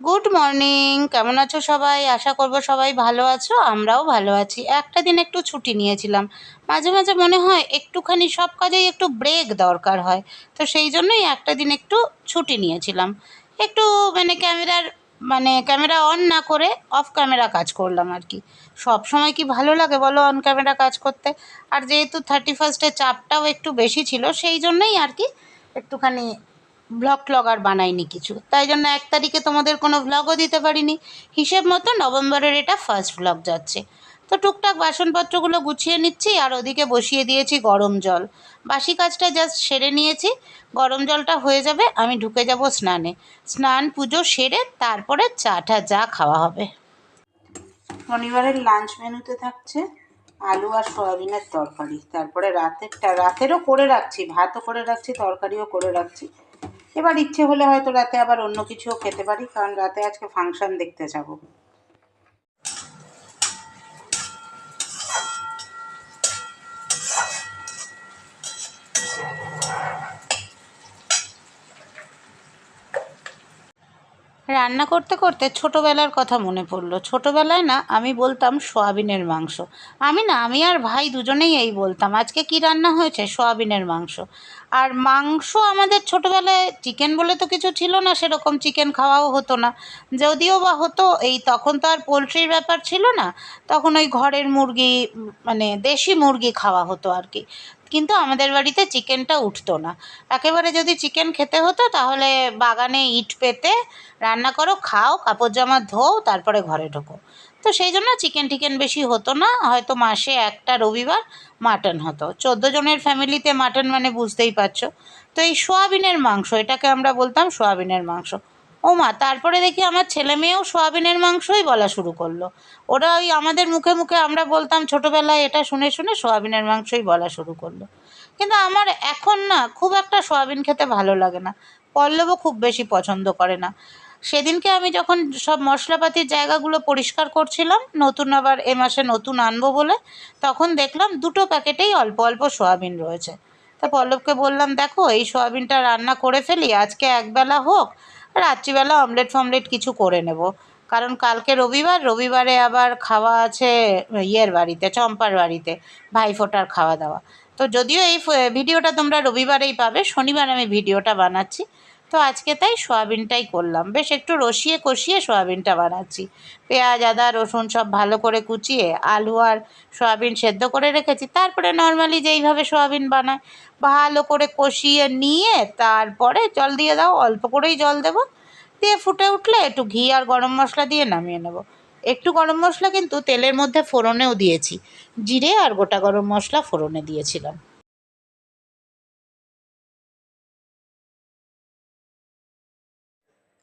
Good morning কেমন আছো সবাই? আশা করব সবাই ভালো আছো, আমরাও ভালো আছি। একটা দিন একটু ছুটি নিয়েছিলাম। মাঝে মাঝে মনে হয় একটুখানি সব কাজেই একটু ব্রেক দরকার হয়। তো সেই জন্যই একটা দিন একটু ছুটি নিয়েছিলাম। একটু মানে ক্যামেরার মানে ক্যামেরা অন না করে অফ ক্যামেরা কাজ করলাম আর কি। সব সময় কি ভালো লাগে বলো অন ক্যামেরা কাজ করতে? আর যেহেতু থার্টি ফার্স্টে চাপটাও একটু বেশি ছিল, সেই জন্যই আর কি একটুখানি ব্লগ ট্লগ আর বানাইনি কিছু। তাই জন্য এক তারিখে তোমাদের কোনো ভ্লগও দিতে পারিনি। হিসেব মতো নভেম্বরের এটা ফার্স্ট ভ্লগ যাচ্ছে। তো টুকটাক বাসনপত্রগুলো গুছিয়ে নিচ্ছি আর ওদিকে বসিয়ে দিয়েছি গরম জল। বাসি কাজটা জাস্ট সেরে নিয়েছি। গরম জলটা হয়ে যাবে, আমি ঢুকে যাব স্নানে। স্নান, পুজো সেরে তারপরে চাটা, যা খাওয়া হবে। শনিবারের লাঞ্চ মেনুতে থাকছে আলু আর সয়াবিনের তরকারি। তারপরে রাতেরটা, রাতেরও করে রাখছি, ভাতও করে রাখছি, তরকারিও করে রাখছি। এবার ইচ্ছে হলে হয়তো রাতে আবার অন্য কিছুও খেতে পারি, কারণ রাতে আজকে ফাংশন দেখতে যাব। রান্না করতে করতে ছোটোবেলার কথা মনে পড়ল। ছোটোবেলায় না, আমি বলতাম সোয়াবিনের মাংস। আমি না, আমি আর ভাই দুজনেই এই বলতাম, আজকে কি রান্না হয়েছে? সোয়াবিনের মাংস। আর মাংস আমাদের ছোটোবেলায় চিকেন বলে তো কিছু ছিল না, সেরকম চিকেন খাওয়াও হতো না। যদিও বা হতো, এই তখন তো আর পোলট্রির ব্যাপার ছিল না, তখন ওই ঘরের মুরগি মানে দেশি মুরগি খাওয়া হতো আর কি। কিন্তু আমাদের বাড়িতে চিকেনটা উঠতো না। একেবারে যদি চিকেন খেতে হতো, তাহলে বাগানে ইট পেতে রান্না করো, খাও, কাপড় জামা ধোও, তারপরে ঘরে ঢোকো। তো সেই জন্য চিকেন টিকেন বেশি হতো না। হয়তো মাসে একটা, রবিবার মাটন হতো। চোদ্দ জনের ফ্যামিলিতে মাটন মানে বুঝতেই পারছ। তো এই সোয়াবিনের মাংস, এটাকে আমরা বলতাম সোয়াবিনের মাংস। ও মা, তারপরে দেখি আমার ছেলে মেয়েও সোয়াবিনের মাংসই বলা শুরু করল। ওরা ওই আমাদের মুখে মুখে আমরা বলতাম ছোটোবেলায় এটা শুনে শুনে সোয়াবিনের মাংসই বলা শুরু করল। কিন্তু আমার এখন না খুব একটা সোয়াবিন খেতে ভালো লাগে না। পল্লবও খুব বেশি পছন্দ করে না। সেদিনকে আমি যখন সব মশলাপাতির জায়গাগুলো পরিষ্কার করছিলাম, নতুন আবার এ মাসে নতুন আনব বলে, তখন দেখলাম দুটো প্যাকেটেই অল্প অল্প সোয়াবিন রয়েছে। তা পল্লবকে বললাম, দেখো, এই সোয়াবিনটা রান্না করে ফেলি, আজকে একবেলা হোক, রাত্রিবেলা অমলেট ফমলেট কিছু করে নেব। কারণ কালকে রবিবার, রবিবারে আবার খাওয়া আছে ইয়ের বাড়িতে, চম্পার বাড়িতে ভাইফোঁটার খাওয়া দাওয়া। তো যদিও এই ভিডিওটা তোমরা রবিবারেই পাবে, শনিবার আমি ভিডিওটা বানাচ্ছি। তো আজকে তাই সয়াবিনটাই করলাম। বেশ একটু রসিয়ে কষিয়ে সয়াবিনটা বানাচ্ছি। পেঁয়াজ, আদা, রসুন সব ভালো করে কুচিয়ে আলু আর সয়াবিন সেদ্ধ করে রেখেছি। তারপরে নর্মালি যেইভাবে সয়াবিন বানায় ভালো করে কষিয়ে নিয়ে তারপরে জল দিয়ে দাও, অল্প করেই জল দেবো। দিয়ে ফুটে উঠলে একটু ঘি আর গরম মশলা দিয়ে নামিয়ে নেব। একটু গরম মশলা কিন্তু তেলের মধ্যে ফোড়নেও দিয়েছি। জিরে আর গোটা গরম মশলা ফোড়নে দিয়েছিলাম।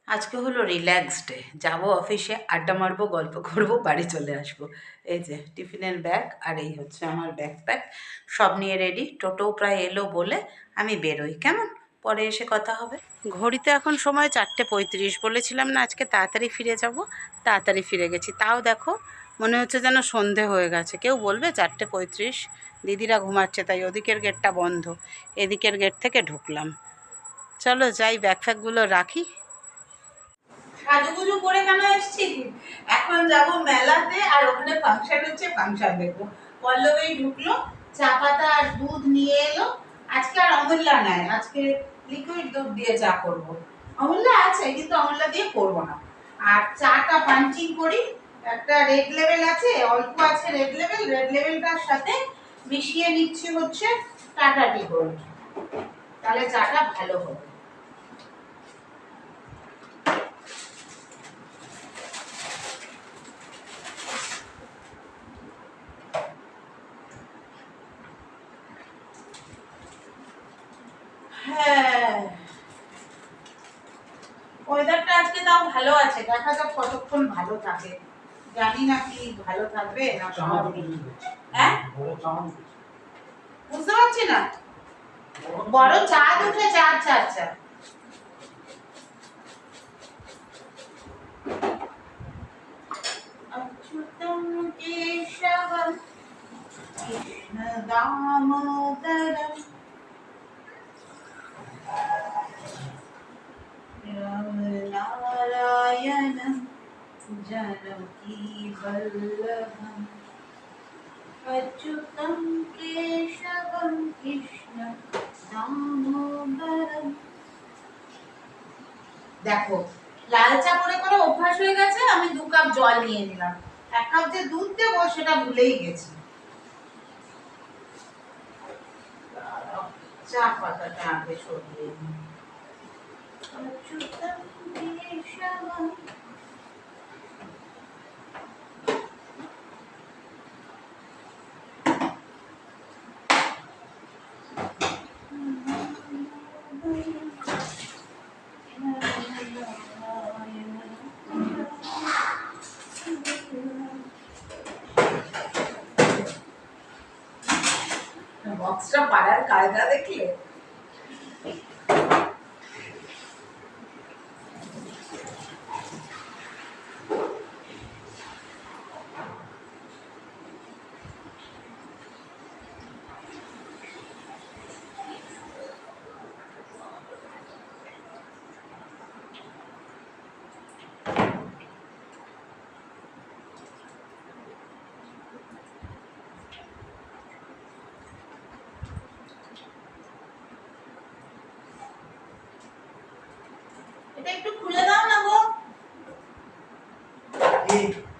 আজকে হলো রিল্যাক্স ডে যাব অফিসে আড্ডা মারবো, গল্প করব, বাড়ি চলে আসব। এই যে, টিফিনের ব্যাগ আর এই হচ্ছে আমার ব্যাগ প্যাক সব নিয়ে রেডি টোটো প্রায় এলো বলে আমি বেরোই। কেমন? পরে এসে কথা হবে। ঘড়িতে এখন সময় চারটে পঁয়ত্রিশ। বলেছিলাম না, আজকে তাড়াতাড়ি ফিরে যাব। তাড়াতাড়ি ফিরে গেছি। তাও দেখো, মনে হচ্ছে যেন সন্ধে হয়ে গেছে। কেউ বলবে চারটে পঁয়ত্রিশ। দিদিরা ঘুমাচ্ছে, তাই ওদিকের গেটটা বন্ধ। এদিকের গেট থেকে ঢুকলাম। চলো যাই ব্যাগ ফ্যাগগুলো রাখি। সাজুগুজু করে কেন এসছি এখন যাব মেলাতে আর ওখানে ফাংশন হচ্ছে ফাংশন দেখব। পল্লবী ঢুকলো, চা পাতা আর দুধ নিয়ে এলো। আজকে আর অমূল্যা নাই, আজকে লিকুইড দুধ দিয়ে চা করব। অমূল্যা আছে, কিন্তু অমূল্যা দিয়ে করব না। আর চাটা পাঞ্চিং করি, একটা রেড লেভেল আছে, অল্প আছে রেড লেভেল রেড লেভেলটার সাথে মিশিয়ে নিচ্ছি হচ্ছে টাটা টি গোল্ড তাহলে চাটা ভালো হবে। হ্যাঁ ওয়েদারটা আজকে তাও ভালো আছে দেখা যাক কতক্ষণ ভালো থাকে জানি না কি ভালো থাকবে না হ্যাঁ বুঝতে পারছি না বড় চাঁদ উঠেছে আচ্ছা আচ্ছা अच्युतं केशवं कृष्णदामोदरम् रामनारायण जानकी वल्लभम् अच्युतं केशवं कृष्ण दामोदरम् দেখো লাল চা করে করে অভ্যাস হয়ে গেছে আমি দু কাপ জল নিয়ে নিলাম এক কাপ যে দুধ দেবো সেটা ভুলেই গেছি দাঁড়াও, চা পাতাটা আগে সরিয়ে নিই অচ্যুতম কেশবম বক্সটা পাড়ার কায়দা দেখলে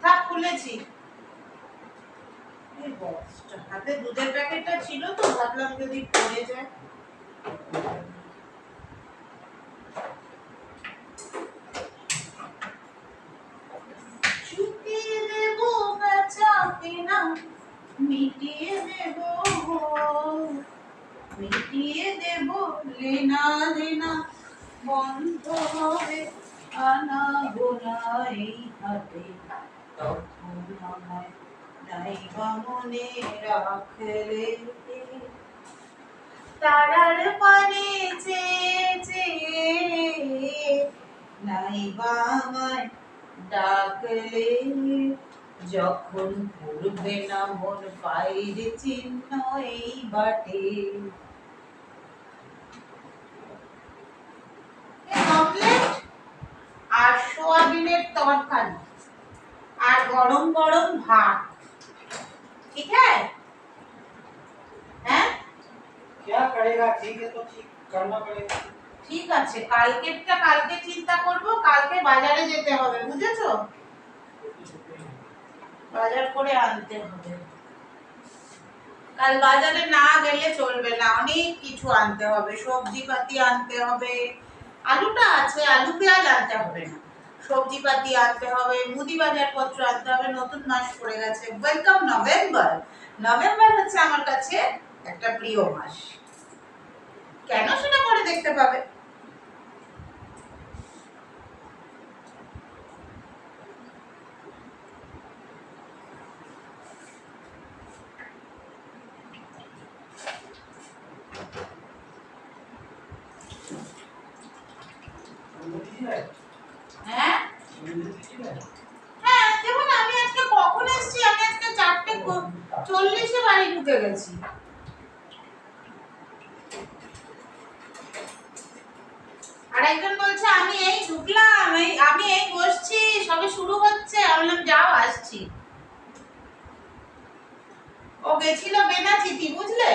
থাক খুলেছি। হাতে দুধের প্যাকেটটা ছিল তো ভাবলাম যদি পড়ে যায় চুপিয়ে দেব বেচাকে না মিটিয়ে দেব গো মিটিয়ে দেব লেনা লেনা বন্ধ হবে আনা হাতে। তখন আমায় নাইবা মনে রাখলে তারার পানে চেয়ে নাইবা আমায় ডাকলে যখন পড়বে না মন পায়ের চিহ্ন এই বাটে অমলেট আর সোয়াবিনের তরকারি আর গরম গরম ভাত। ঠিক হ্যাঁ? ঠিক আছে কালকেরটা কালকে চিন্তা করব কালকে বাজারে যেতে হবে বুঝেছ? বাজার করে আনতে হবে। কাল বাজারে না গেলে চলবে না অনেক কিছু আনতে হবে সবজি পাতি আনতে হবে। আলুটা আছে আলু পেঁয়াজ আনতে হবে না। সবজি পাতি আনতে হবে মুদি বাজার পত্র আনতে হবে, নতুন মাস পড়ে গেছে। ওয়েলকাম নভেম্বর নভেম্বর হচ্ছে আমার কাছে একটা প্রিয় মাস। কেন সেটা পরে দেখতে পাবে হ্যাঁ হ্যাঁ দেখুন আমি আজকে কখন এসেছি আমি আজকে চারটে ক- চল্লিশে বাড়ি ঢুকে গেছি আর একজন বলছে আমি এই ঢুকলাম এই আমি এই বসছি সবে শুরু হচ্ছে। আমি যাও আসছি। ও গেছিল বেনাচিতি বুঝলে?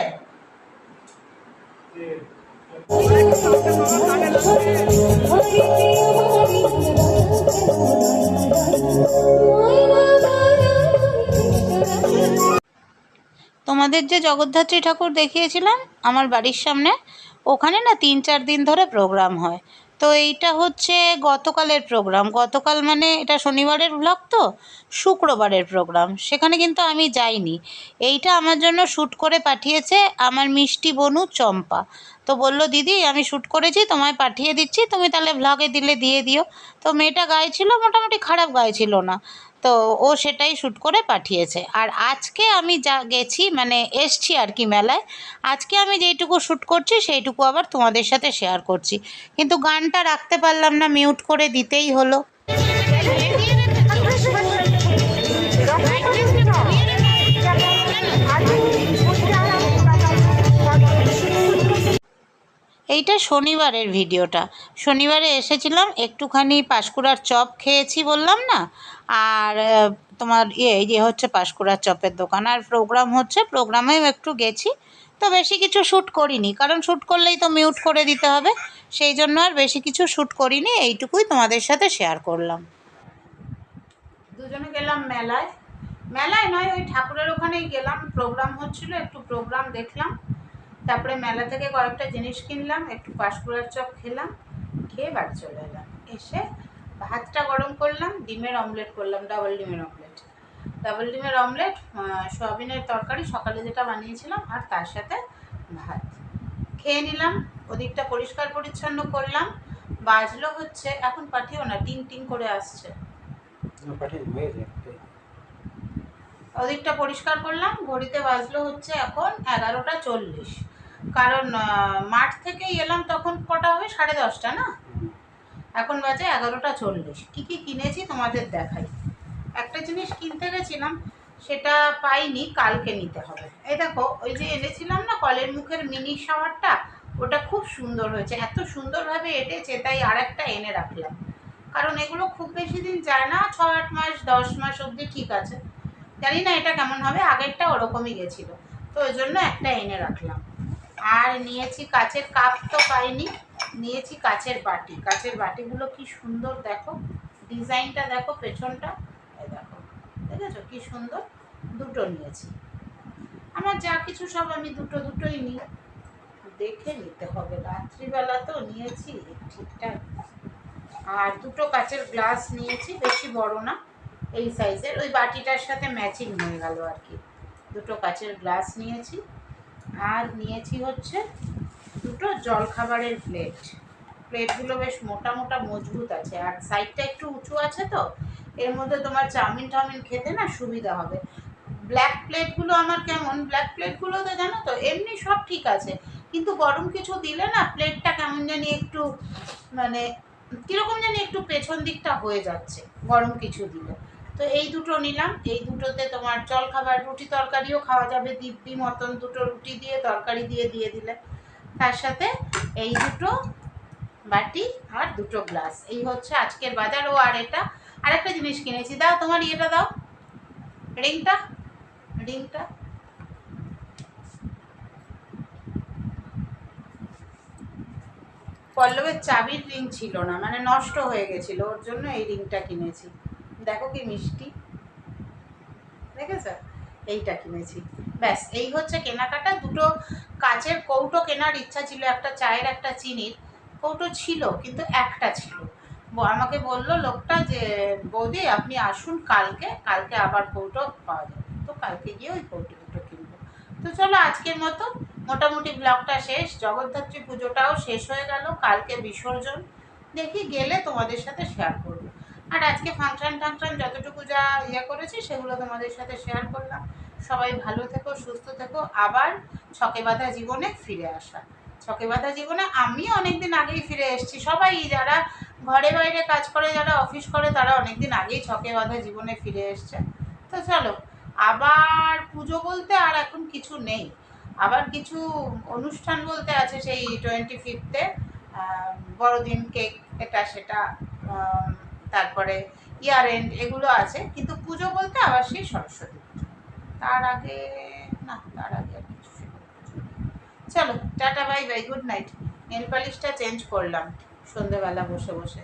তোমাদের যে জগদ্ধাত্রী ঠাকুর দেখিয়েছিলাম আমার বাড়ির সামনে, ওখানে না তিন চার দিন ধরে প্রোগ্রাম হয়। তো এইটা হচ্ছে গতকালের প্রোগ্রাম গতকাল মানে এটা শনিবারের ব্লগ তো, শুক্রবারের প্রোগ্রাম সেখানে কিন্তু আমি যাইনি। এইটা আমার জন্য শ্যুট করে পাঠিয়েছে আমার মিষ্টি বনু চম্পা। তো বলল, দিদি, আমি শ্যুট করেছি, তোমায় পাঠিয়ে দিচ্ছি। তুমি তাহলে ভ্লগে দিলে দিয়ে দিও। তো মেয়েটা গাইছিল মোটামুটি খারাপ গাইছিল না। তো ও সেটাই শ্যুট করে পাঠিয়েছে। আর আজকে আমি যা গেছি মানে এসছি আর কি মেলায়, আজকে আমি যেইটুকু শ্যুট করছি, সেইটুকু আবার তোমাদের সাথে শেয়ার করছি। কিন্তু গানটা রাখতে পারলাম না মিউট করে দিতেই হলো। এইটা শনিবারের ভিডিওটা। শনিবারে এসেছিলাম, একটুখানি পাঁশকুড়ার চপ খেয়েছি বললাম না? আর তোমার ইয়ে এই যে হচ্ছে পাঁশকুড়ার চপের দোকান। আর প্রোগ্রাম হচ্ছে প্রোগ্রামেও একটু গেছি, তো বেশি কিছু শ্যুট করিনি। কারণ শ্যুট করলেই তো মিউট করে দিতে হবে, সেই জন্য আর বেশি কিছু শ্যুট করিনি, এইটুকুই তোমাদের সাথে শেয়ার করলাম। দুজনে গেলাম মেলায়। মেলায় নয়, ওই ঠাকুরের ওখানেই গেলাম। প্রোগ্রাম হচ্ছিল, একটু প্রোগ্রাম দেখলাম। তারপরে মেলা থেকে কয়েকটা জিনিস কিনলাম একটু পাঁশকুড়ার চপ খেলাম খেয়ে বাড়ি চলে এলাম। এসে ভাতটা গরম করলাম ডিমের অমলেট করলাম ডাবল ডিমের অমলেট। ডাবল ডিমের অমলেট সয়াবিনের তরকারি সকালে যেটা বানিয়েছিলাম আর তার সাথে ভাত। খেয়ে নিলাম ওদিকটা পরিষ্কার পরিচ্ছন্ন করলাম। বাজলো হচ্ছে এখন পাঠিও না টিং টিং করে আসছে। ওদিকটা পরিষ্কার করলাম ঘড়িতে বাজলো হচ্ছে এখন এগারোটা চল্লিশ। কারণ মাঠ থেকেই এলাম তখন কটা হবে? সাড়ে দশটা, না? এখন বাজে এগারোটা চল্লিশ। কী কী কিনেছি তোমাদের দেখাই। একটা জিনিস কিনতে গেছিলাম, সেটা পাইনি, কালকে নিতে হবে। এই দেখো, ওই যে এনেছিলাম না, কলের মুখের মিনি শাওয়ারটা, ওটা খুব সুন্দর হয়েছে। এত সুন্দরভাবে এটেছে, তাই আর একটা এনে রাখলাম। কারণ এগুলো খুব বেশি দিন যায় না ছ আট মাস, দশ মাস অবধি ঠিক আছে। জানি না এটা কেমন হবে, আগেরটা ওরকমই গেছিল। তো ওই জন্য একটা এনে রাখলাম। আর নিয়েছি কাচের কাপ তো পাইনি, নিয়েছি কাচের বাটি। কাচের বাটিগুলো কি সুন্দর দেখো, ডিজাইনটা দেখো পেছনটা দেখো, দেখেছ কি সুন্দর? দুটো নিয়েছি। আমার যা কিছু সব আমি দুটো দুটোই নিই। দেখে নিতে হবে, রাত্রিবেলা তো নিয়েছি ঠিকঠাক। আর দুটো কাচের গ্লাস নিয়েছি, বেশি বড় না, এই সাইজের ওই বাটিটার সাথে ম্যাচিং হয়ে গেল আর কি। দুটো কাচের গ্লাস নিয়েছি আর নিয়েছি হচ্ছে দুটো জলখাবারের প্লেট প্লেটগুলো বেশ মোটা মোটা মজবুত আছে। আর সাইডটা একটু উঁচু আছে তো, এর মধ্যে তোমার চাউমিন টাউমিন খেতে না সুবিধা হবে। ব্ল্যাক প্লেটগুলো আমার কেমন? ব্ল্যাক প্লেটগুলো তো জানো তো, এমনি সব ঠিক আছে। কিন্তু গরম কিছু দিলে না প্লেটটা কেমন জানি একটু মানে কীরকম জানি একটু পেছন দিকটা হয়ে যাচ্ছে গরম কিছু দিলে। তো এই দুটো নিলাম। এই দুটোতে তোমার জল খাবার, রুটি তরকারিও খাওয়া যাবে। দিব্যি মতন দুটো রুটি দিয়ে, তরকারি দিয়ে দিয়ে দিলে। তার সাথে এই দুটো বাটি আর দুটো গ্লাস। এই হচ্ছে আজকের বাজার। ও আর এটা, আরেকটা জিনিস কিনেছি। দাও তোমার ইয়েটা দাও। রিংটা রিংটা। পল্লবের চাবির রিং ছিল না মানে নষ্ট হয়ে গেছিল। ওর জন্য এই রিংটা কিনেছি। দেখো কি মিষ্টি। দেখেছ? এইটা কিনেছি। ব্যাস, এই হচ্ছে কেনাকাটা। দুটো কাচের কৌটো কেনার ইচ্ছা ছিল, একটা চায়ের, একটা চিনির। কৌটো ছিল, কিন্তু একটা ছিল। আমাকে বলল লোকটা যে, বৌদি, আপনি আসুন কালকে। কালকে আবার কৌটো পাওয়া যাবে। তো কালকে গিয়ে ওই কৌটো দুটো কিনবো। তো চলো, আজকের মতো। মোটামুটি ব্লগটা শেষ। জগদ্ধাত্রী পুজোটাও শেষ হয়ে গেল। কালকে বিসর্জন। দেখি গেলে তোমাদের সাথে শেয়ার করব। আর আজকে ফাংশন টাংশন যতটুকু যা ইয়ে করেছি, সেগুলো তোমাদের সাথে শেয়ার করলাম। সবাই ভালো থেকো, সুস্থ থেকো। আবার ছকে বাঁধা জীবনে ফিরে আসা। ছকে বাঁধা জীবনে আমি অনেকদিন আগেই ফিরে এসেছি। সবাই যারা ঘরে বাইরে কাজ করে, যারা অফিস করে, তারা অনেকদিন আগেই ছকে বাঁধা জীবনে ফিরে এসছে। তো চলো, আবার পুজো বলতে আর এখন কিছু নেই। আবার কিছু অনুষ্ঠান বলতে আছে সেই টোয়েন্টি ফিফথে বড়দিন কেক, এটা, সেটা তারপরে ইয়ার এন্ড এগুলো আছে, কিন্তু পুজো বলতে আবার সেই সরস্বতী পুজো। তার আগে, না, তার আগে আর কিছু। চলো, tata bye bye good night nail পালিশটা change করলাম, সন্ধেবেলা বসে বসে।